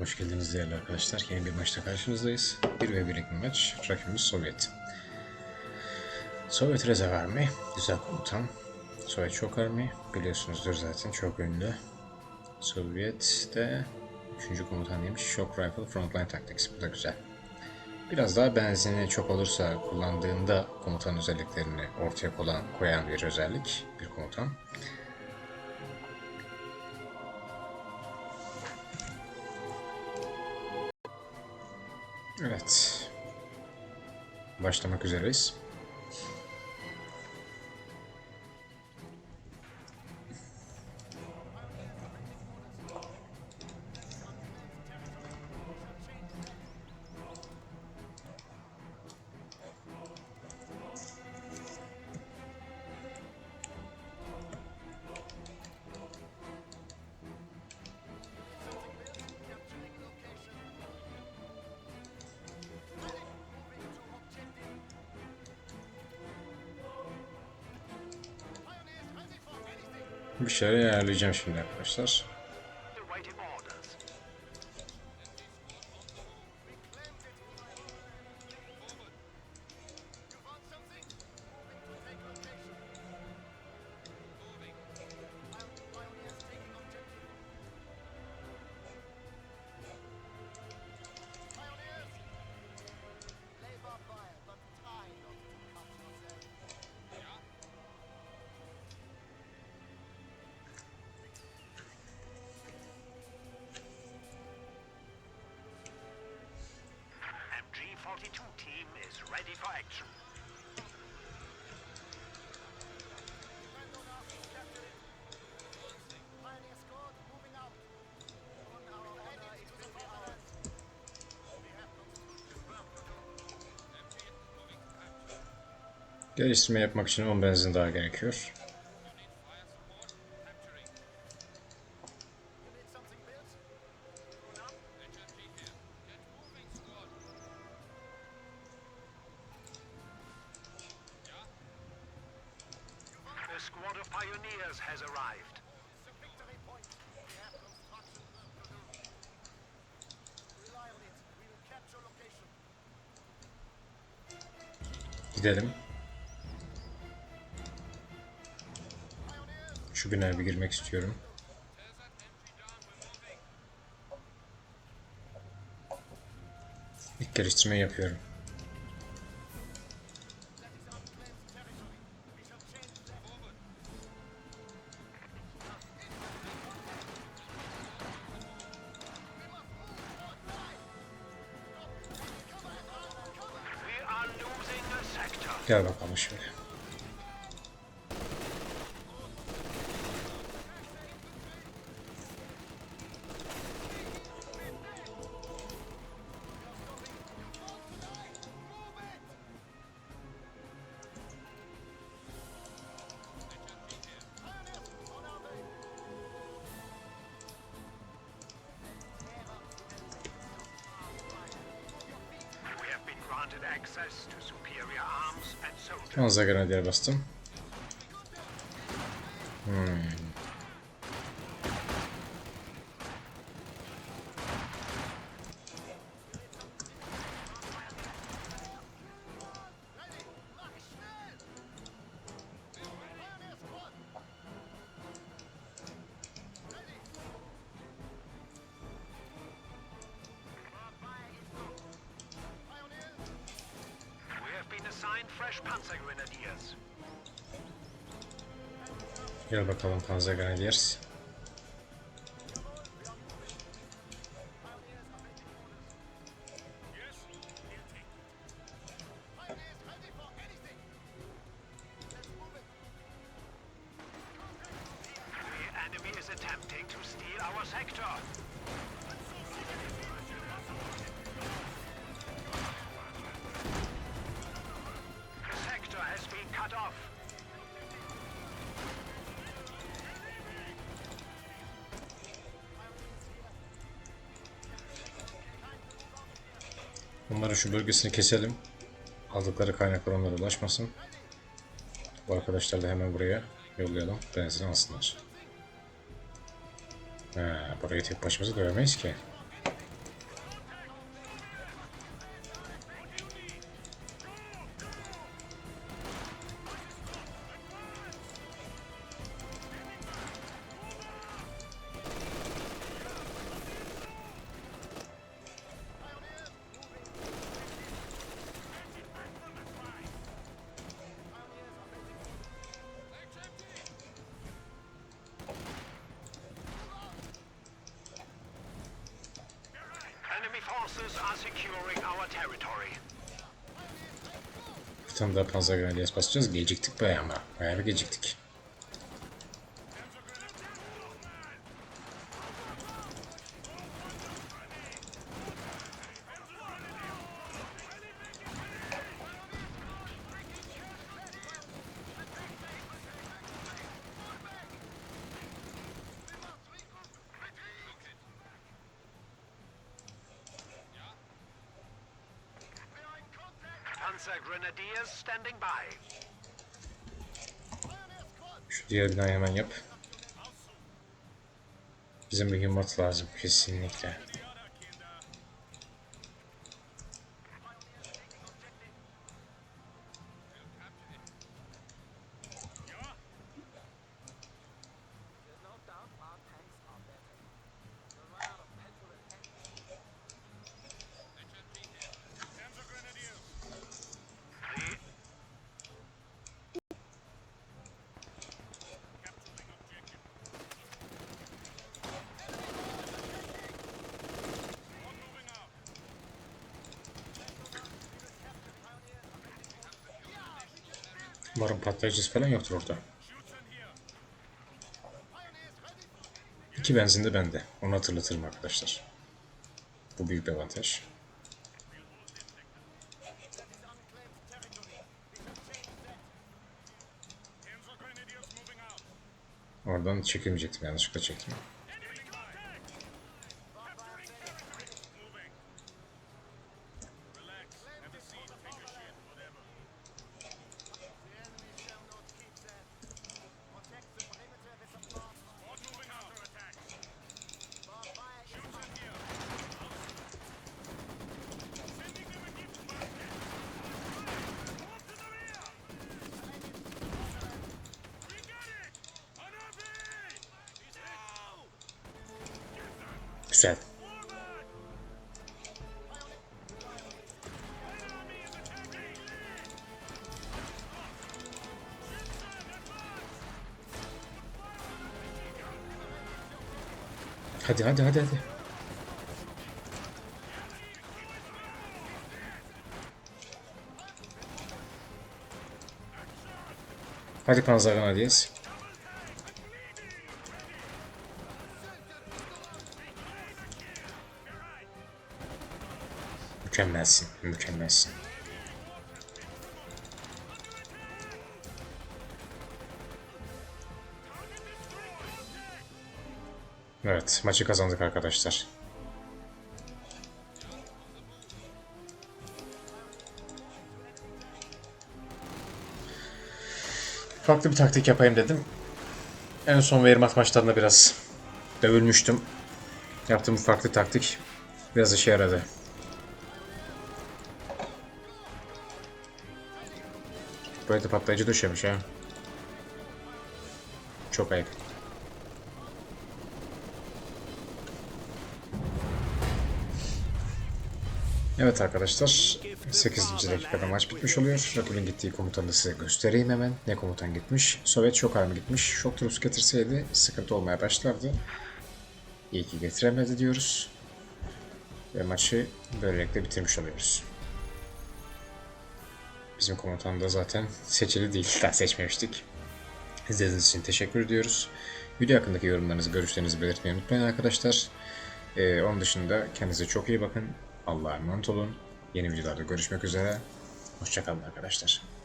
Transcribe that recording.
Hoş geldiniz değerli arkadaşlar. Yeni bir maçta karşınızdayız. 1 ve 1'lik bir maç. Rakibimiz Sovyet. Sovyet Rezerv Army. Güzel komutan. Sovyet Çok Army. Biliyorsunuzdur zaten çok ünlü. Sovyet de 3. komutan neymiş? Shock Rifle Frontline Tactics. Bu da güzel. Biraz daha benzini çok olursa kullandığında komutan özelliklerini ortaya koyan, koyan bir özellik. Bir komutan. Evet. Başlamak üzereyiz. Bir şeyler ayarlayacağım şimdi arkadaşlar. MG42 team is ready for action. Geliştirme yapmak için 10 benzin daha gerekiyor. Pioneers has arrived. Gidelim. Şu binaya bir girmek istiyorum. İlk geliştirmeyi yapıyorum. Gel bakalım şöyle. Soldiers. Panzer Grenadier bastım. Hmm. Gel bakalım Panzer Grenadiers. Onların şu bölgesini keselim. Aldıkları kaynaklar onlara ulaşmasın. Bu arkadaşlar da hemen buraya yollayalım. Benzin alsınlar. Ha, burayı tek başımıza dövemeyiz ki. Bir tane daha panzer grenadiers basacağız. Geciktik bayağı ama. Bayağı bir geciktik. Panzer Grenadiers standing by. Şu diğer binayı hemen yap. Bize mühimmat lazım kesinlikle. Umarım patlayıcısı falan yoktur orada. İki benzin de bende. Onu hatırlatırım arkadaşlar. Bu büyük bir avantaj. Oradan çekilmeyecektim. Yanlışlıkla çektim. Güzel. Hadi hadi hadi hadi. Hadi Panzer Grenadiers. Mükemmelsin, mükemmelsin. Evet, maçı kazandık arkadaşlar. Farklı bir taktik yapayım dedim. En son Wehrmacht maçlarında biraz dövülmüştüm. Yaptığım farklı taktik biraz işe yaradı. Böyle de patlayıcı döşemiş ha. Çok ayıp. Evet arkadaşlar 8. dakikada maç bitmiş oluyor. Rakibin gittiği komutanı da size göstereyim hemen. Ne komutan gitmiş? Sovyet şok armı gitmiş. Şok troops getirseydi sıkıntı olmaya başlardı. İyi ki getiremedi diyoruz. Ve maçı böylelikle bitirmiş oluyoruz. Bizim komutan da zaten seçili değil. Daha seçmemiştik. İzlediğiniz için teşekkür ediyoruz. Video hakkındaki yorumlarınızı, görüşlerinizi belirtmeyi unutmayın arkadaşlar. Ee, onun dışında kendinize çok iyi bakın. Allah'a emanet olun. Yeni videolarda görüşmek üzere. Hoşçakalın arkadaşlar.